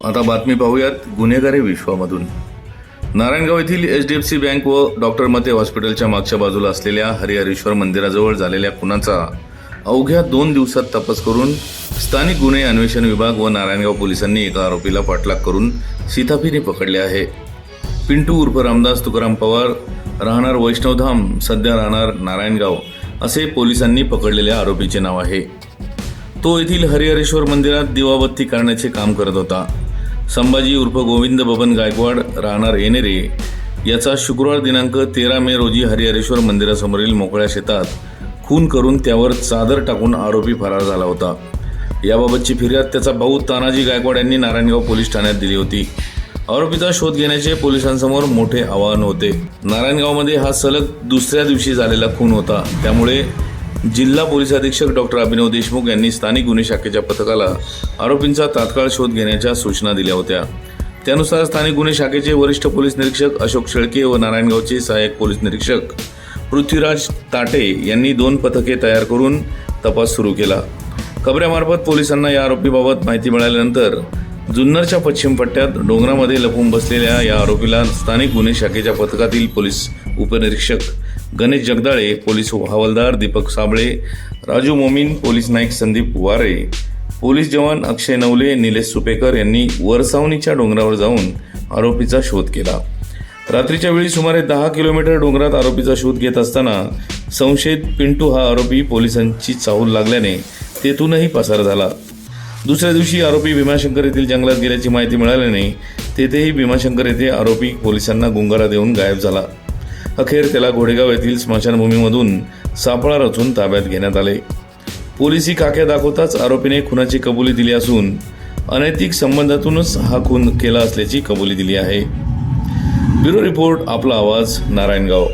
आता बातमी पाहूयात गुन्हेगारी विश्वामधून. नारायणगाव येथील H D F C bank व डॉक्टर मते हॉस्पिटलच्या मागच्या बाजूला असलेल्या हरिहरेश्वर मंदिराजवळ झालेल्या खुनाचा अवघ्या दोन दिवसात तपास करून स्थानिक गुन्हे अन्वेषण विभाग व नारायणगाव पोलिसांनी एका आरोपीला पाठलाग करून सीताफीने पकडले आहे. पिंटू उर्फ रामदास तुकाराम पवार राहणार वैष्णवधाम सध्या राहणार नारायणगाव असे पोलिसांनी पकडलेल्या आरोपीचे नाव आहे. तो येथील हरिहरेश्वर मंदिरात दिवाबत्ती करण्याचे काम करत होता. संभाजी उर्फ गोविंद बबन गायकवाड राहणार येनेरे याचा शुक्रवार दिनांक तेरा मे रोजी हरिहरेश्वर मंदिरासमोरील मोकळ्या शेतात खून करून त्यावर चादर टाकून आरोपी फरार झाला होता. याबाबतची फिर्याद त्याचा भाऊ तानाजी गायकवाड यांनी नारायणगाव पोलीस ठाण्यात दिली होती. आरोपीचा शोध घेण्याचे पोलिसांसमोर मोठे आव्हान होते. नारायणगावमध्ये हा सलग दुसऱ्या दिवशी झालेला खून होता. त्यामुळे जिल्हा पोलीस अधीक्षक डॉक्टर अभिनव देशमुख यांनी स्थानिक गुन्हे शाखेच्या पथकाला आरोपींचा तात्काळ शोध घेण्याच्या सूचना दिल्या होत्या. त्यानुसार स्थानिक गुन्हे शाखेचे वरिष्ठ पोलीस निरीक्षक अशोक शेळके व नारायणगावचे सहाय्यक पोलीस निरीक्षक पृथ्वीराज ताटे यांनी दोन पथके तयार करून तपास सुरू केला. खबऱ्यामार्फत पोलिसांना या आरोपीबाबत माहिती मिळाल्यानंतर जुन्नरच्या पश्चिम पट्ट्यात डोंगरामध्ये लपून बसलेल्या या आरोपीला स्थानिक गुन्हे शाखेच्या पथकातील पोलीस उपनिरीक्षक गणेश जगदाळे पोलीस हवालदार दीपक साबळे राजू मोमीन पोलीस नाईक संदीप वारे पोलीस जवान अक्षय नवले निलेश सुपेकर यांनी वरसावणीच्या डोंगरावर जाऊन आरोपीचा शोध केला. रात्रीच्या वेळी सुमारे दहा किलोमीटर डोंगरात आरोपीचा शोध घेत असताना संशयित पिंटू हा आरोपी पोलिसांची चाहूल लागल्याने तेथूनही पसार झाला. दुसऱ्या दिवशी आरोपी भीमाशंकर येथील जंगलात गेल्याची माहिती मिळाल्याने तेथेही भीमाशंकर येथे आरोपी पोलिसांना गुंगारा देऊन गायब झाला. अखेर त्याला घोडेगाव येथील स्मशानभूमीमधून सापळा रचून ताब्यात घेण्यात आले. पोलिसी काक्या दाखवताच आरोपीने खुनाची कबुली दिली असून अनैतिक संबंधातूनच हा खून केला असल्याची कबुली दिली आहे. ब्युरो रिपोर्ट आपला आवाज नारायणगाव.